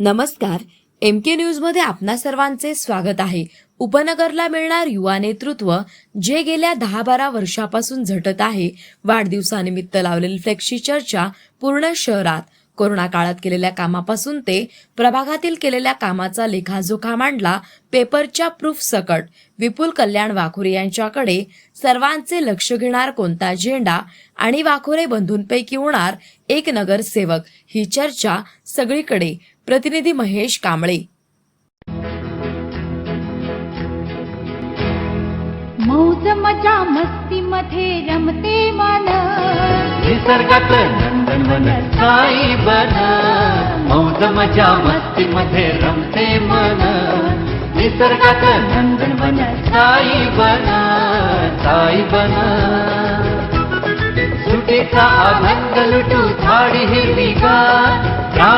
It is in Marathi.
नमस्कार. एम के न्यूजमध्ये आपणा सर्वांचे स्वागत आहे. उपनगरला मिळणार युवा नेतृत्व जे गेल्या दहा बारा वर्षापासून झटत आहे. वाढदिवसानिमित्त लावलेली फ्लेक्सी चर्चा पूर्ण शहरात. कोरोना काळात केलेल्या कामापासून ते प्रभागातील केलेल्या कामाचा लेखाजोखा मांडला पेपरच्या प्रूफ सकट. विपुल कल्याण वाखोरे यांच्याकडे सर्वांचे लक्ष घेणार कोणता झेंडा आणि वाखोरे बंधूंपैकी होणार एक नगरसेवक? ही चर्चा सगळीकडे प्रतिनिधी महेश कांबळे. मौज मजा मस्ती मध्ये रमते मन. निसर्गात नंदनवन साई बन? मौज मजा मस्ती मध्ये रमते मन. निसर्गात नंदनवन साई बन? साई बन? सुटेचा आनंद लुटू झाडी हिरवीगार प्राणी